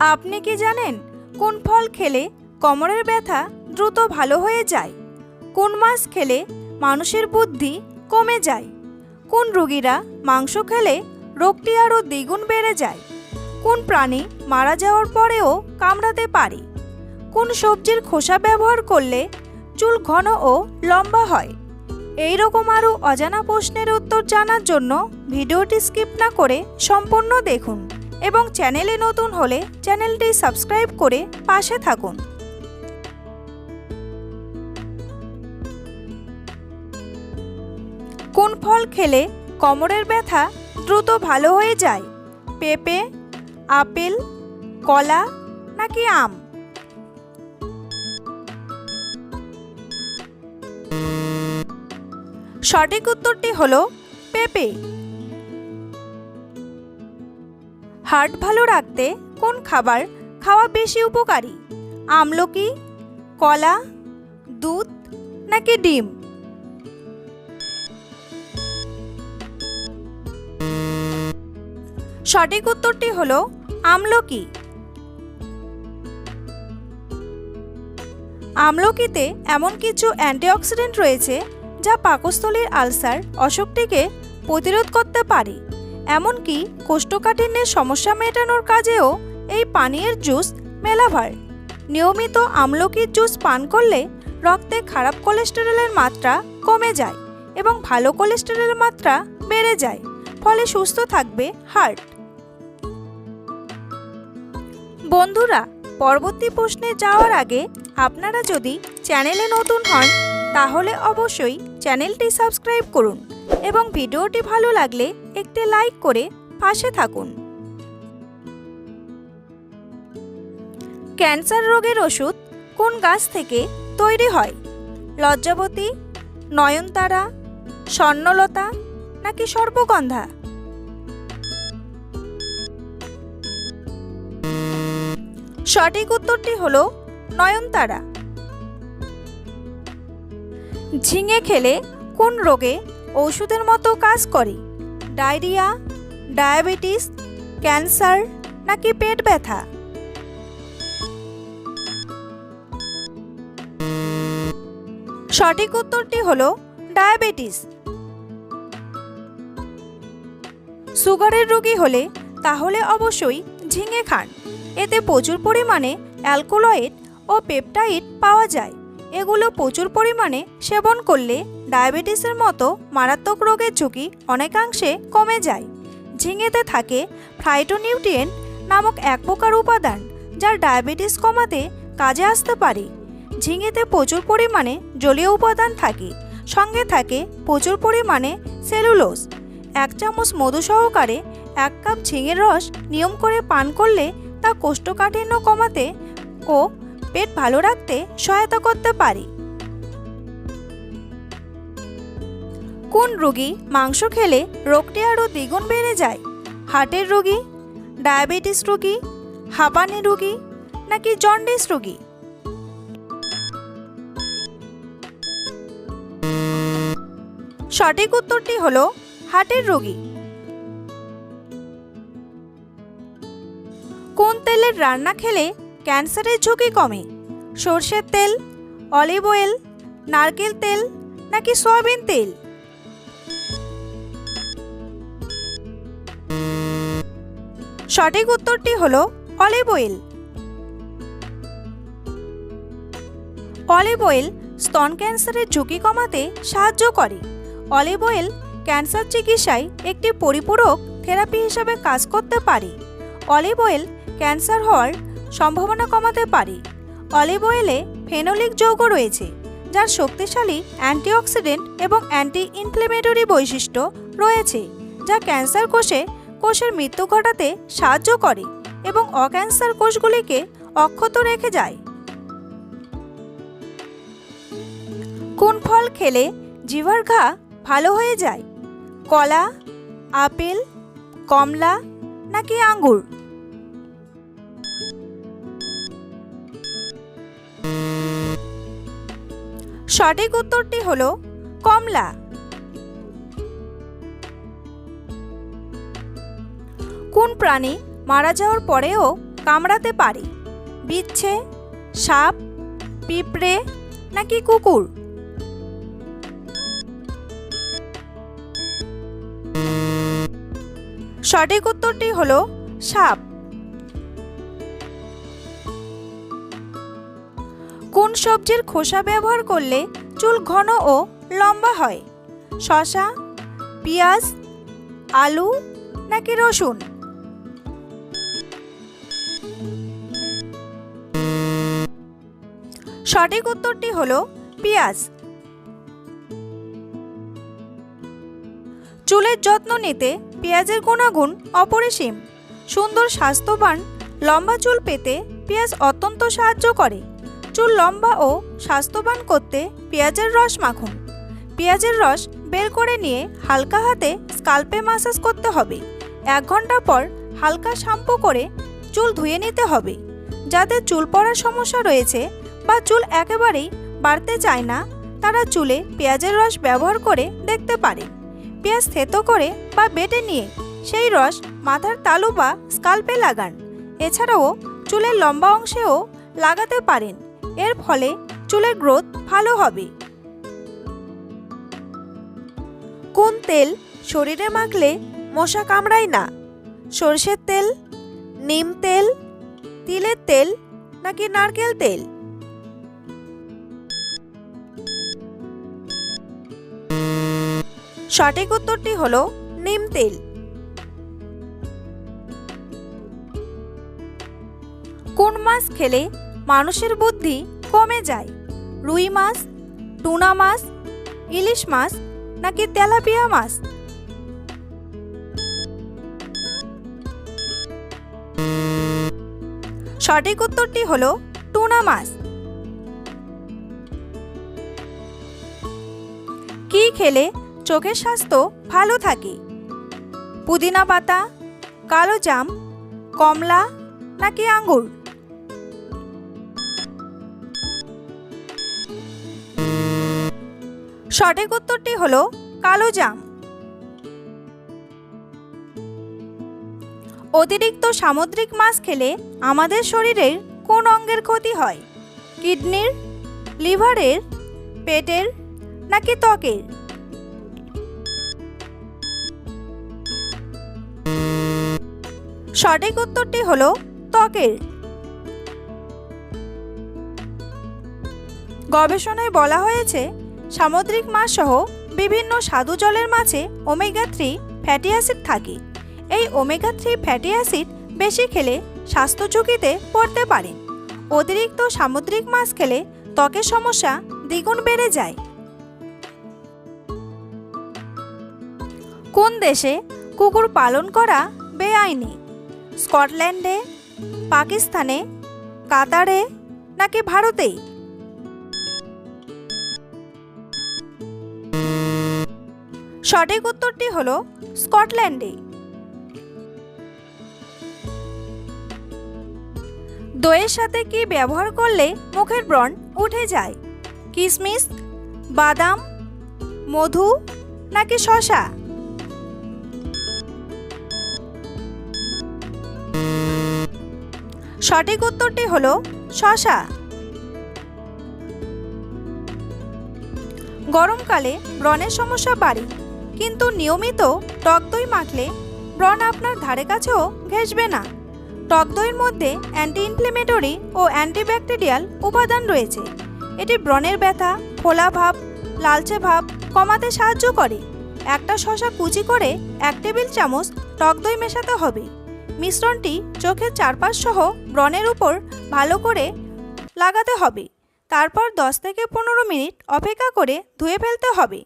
আপনি কি জানেন কোন ফল খেলে কোমরের ব্যথা দ্রুত ভালো হয়ে যায়? কোন মাছ খেলে মানুষের বুদ্ধি কমে যায়? কোন রোগীরা মাংস খেলে রোগটি আরও দ্বিগুণ বেড়ে যায়? কোন প্রাণী মারা যাওয়ার পরেও কামড়াতে পারে? কোন সবজির খোসা ব্যবহার করলে চুল ঘন ও লম্বা হয়? এই রকম আরও অজানা প্রশ্নের উত্তর জানার জন্য ভিডিওটি স্কিপ না করে সম্পূর্ণ দেখুন। এবং চ্যানেলে নতুন হলে চ্যানেলটি সাবস্ক্রাইব করে পাশে থাকুন। কোন ফল খেলে কোমরের ব্যথা দ্রুত ভালো হয়ে যায়? পেঁপে, আপেল, কলা নাকি আম? সঠিক উত্তরটি হলো পেঁপে। হার্ট ভালো রাখতে কোন খাবার খাওয়া বেশি উপকারী? আমলকি, কলা, দুধ নাকি ডিম? সঠিক উত্তরটি হল আমলকি। আমলকিতে এমন কিছু অ্যান্টিঅক্সিডেন্ট রয়েছে যা পাকস্থলীর আলসার অসুখটিকে প্রতিরোধ করতে পারে। এমনকি কোষ্ঠকাঠিন্যের সমস্যা মেটানোর কাজেও এই পানীয়ের জুস মেলাভার নিয়মিত আমলকির জুস পান করলে রক্তে খারাপ কোলেস্টেরলের মাত্রা কমে যায় এবং ভালো কোলেস্টেরলের মাত্রা বেড়ে যায়, ফলে সুস্থ থাকবে হার্ট। বন্ধুরা, পরবর্তী প্রশ্নে যাওয়ার আগে আপনারা যদি চ্যানেলে নতুন হন, তাহলে অবশ্যই চ্যানেলটি সাবস্ক্রাইব করুন। এবং ভিডিওটি ভালো লাগলে একটি লাইক করে পাশে থাকুন। ক্যান্সার রোগের ওষুধ কোন গাছ থেকে তৈরি হয়? লজ্জাবতী, নয়নতারা, স্বর্ণলতা নাকি সর্পগন্ধা সঠিক উত্তরটি হল নয়নতারা। ঝিঙে খেলে কোন রোগে ওষুধের মতো কাজ করে। ডায়রিয়া, ডায়াবেটিস, ক্যান্সার নাকি পেট ব্যথা? সঠিক উত্তরটি হলো ডায়াবেটিস। সুগারের রোগী হলে তাহলে অবশ্যই ঝিঙে খান। এতে প্রচুর পরিমাণে অ্যালকোলয়েড ও পেপটাইড পাওয়া যায়। এগুলো প্রচুর পরিমাণে সেবন করলে ডায়াবেটিসের মতো মারাত্মক রোগের ঝুঁকি অনেকাংশে কমে যায়। ঝিঙেতে থাকে ফ্রাইটোনিউট্রিয়েন্ট নামক এক প্রকার উপাদান যার ডায়াবেটিস কমাতে কাজে আসতে পারে। ঝিঙেতে প্রচুর পরিমাণে জলীয় উপাদান থাকে, সঙ্গে থাকে প্রচুর পরিমাণে সেলুলোস এক চামচ মধু সহকারে এক কাপ ঝিঙের রস নিয়ম করে পান করলে তা কোষ্ঠকাঠিন্য কমাতে ও পেট ভালো রাখতে সহায়তা করতে পারে। কোন রোগী মাংস খেলে রোগটি আরও দ্বিগুণ বেড়ে যায়? হার্টের রোগী, ডায়াবেটিস রোগী, হাঁপানি রোগী, নাকি জন্ডিস রোগী? সঠিক উত্তরটি হলো হার্টের রোগী। কোন তেলের রান্না খেলে ক্যান্সারের ঝুঁকি কমে। সর্ষের তেল, অলিভ অয়েল, নারকেল তেল নাকি সয়াবিন তেল? সঠিক উত্তরটি হলো অলিভ অয়েল। অলিভ অয়েল স্তন ক্যান্সারের ঝুঁকি কমাতে সাহায্য করে। অলিভ অয়েল ক্যান্সার চিকিৎসায় একটি পরিপূরক থেরাপি হিসাবে কাজ করতে পারে। অলিভ অয়েল ক্যান্সার হওয়ার সম্ভাবনা কমাতে পারে। অলিভ অয়েলে ফেনোলিক যৌগ রয়েছে, যার শক্তিশালী অ্যান্টিঅক্সিডেন্ট এবং অ্যান্টি ইনফ্লেমেটরি বৈশিষ্ট্য রয়েছে, যা ক্যান্সার কোষে কোষের মৃত্যু ঘটাতে সাহায্য করে এবং অক্যান্সার কোষগুলিকে অক্ষত রেখে যায়। কোন ফল খেলে জিভার ঘা ভালো হয়ে যায়? কলা, আপেল, কমলা নাকি আঙ্গুর? সঠিক উত্তরটি হল কমলা। কোন প্রাণী মারা যাওয়ার পরেও কামড়াতে পারে? বিচ্ছে, সাপ, পিঁপড়ে নাকি কুকুর? সঠিক উত্তরটি হল সাপ। কোন সবজির খোসা ব্যবহার করলে চুল ঘন ও লম্বা হয়? শশা পেঁয়াজ, আলু নাকি রসুন? সঠিক উত্তরটি হল পেঁয়াজ। চুলের যত্ন নিতে পেঁয়াজের গুণাগুণ অপরিসীম। সুন্দর স্বাস্থ্যবান লম্বা চুল পেতে পেঁয়াজ অত্যন্ত সাহায্য করে। চুল লম্বা ও স্বাস্থ্যবান করতে পেঁয়াজের রস মাখুন। পেঁয়াজের রস বের করে নিয়ে হালকা হাতে স্কাল্পে মাসাজ করতে হবে। এক ঘণ্টা পর হালকা শ্যাম্পু করে চুল ধুয়ে নিতে হবে। যাদের চুল পড়ার সমস্যা রয়েছে বা চুল একেবারেই বাড়তে চায় না, তারা চুলে পেঁয়াজের রস ব্যবহার করে দেখতে পারে। পেঁয়াজ থেতো করে বা বেটে নিয়ে সেই রস মাথার তালু বা স্কাল্পে লাগান। এছাড়াও চুলের লম্বা অংশেও লাগাতে পারেন। এর ফলে চুলের গ্রোথ ভালো হবে। কোন তেল শরীরে মাখলে মশা কামড়ায় না? সর্ষের তেল, নিম তেল, তিলের তেল নাকি নারকেল তেল? সঠিক উত্তরটি হলো নিম তেল। কোন মাছ খেলে মানুষের বুদ্ধি কমে যায়। রুই মাছ, টুনা মাছ, ইলিশ মাছ নাকি তেলাপিয়া মাছ? সঠিক উত্তরটি হলো টুনা মাছ। কি খেলে চোখের স্বাস্থ্য ভালো থাকে? পুদিনা পাতা, কালো জাম, কমলা নাকি আঙ্গুর? সঠিক উত্তরটি হলো কালো জাম। অতিরিক্ত সামুদ্রিক মাছ খেলে আমাদের শরীরের কোন অঙ্গের ক্ষতি হয়? কিডনির, লিভারের, পেটের নাকি ত্বকের? সঠিক উত্তরটি হলো ত্বকের। গবেষণায় বলা হয়েছে সামুদ্রিক মাছ সহ বিভিন্ন স্বাদু জলের মাছে ওমেগা থ্রি ফ্যাটি অ্যাসিড থাকে। এই ওমেগা থ্রি ফ্যাটি অ্যাসিড বেশি খেলে স্বাস্থ্য ঝুঁকিতে পড়তে পারেন অতিরিক্ত সামুদ্রিক মাছ খেলে ত্বকের সমস্যা দ্বিগুণ বেড়ে যায়। কোন দেশে কুকুর পালন করা বেআইনি? স্কটল্যান্ডে, পাকিস্তানে, কাতারে নাকি ভারতে সঠিক উত্তরটি হল স্কটল্যান্ডে। দইয়ের সাথে কি ব্যবহার করলে মুখের ব্রণ উঠে যায়? কিশমিশ বাদাম, মধু নাকি শশা সঠিক উত্তরটি হল শশা গরমকালে ব্রণের সমস্যা বাড়ে। কিন্তু নিয়মিত টক দই মাখলে ব্রণ আপনার ধারে কাছেও ঘেঁষবে না। টক দইয়ের মধ্যে অ্যান্টি ইনফ্লেমেটরি ও অ্যান্টিব্যাকটেরিয়াল উপাদান রয়েছে। এটি ব্রণের ব্যথা ফোলা ভাব, লালচে ভাব কমাতে সাহায্য করে। একটা শশা কুচি করে এক টেবিল চামচ টক দই মেশাতে হবে। মিশ্রণটি চোখের চারপাশ সহ ব্রণের উপর ভালো করে লাগাতে হবে। তারপর দশ থেকে পনেরো মিনিট অপেক্ষা করে ধুয়ে ফেলতে হবে।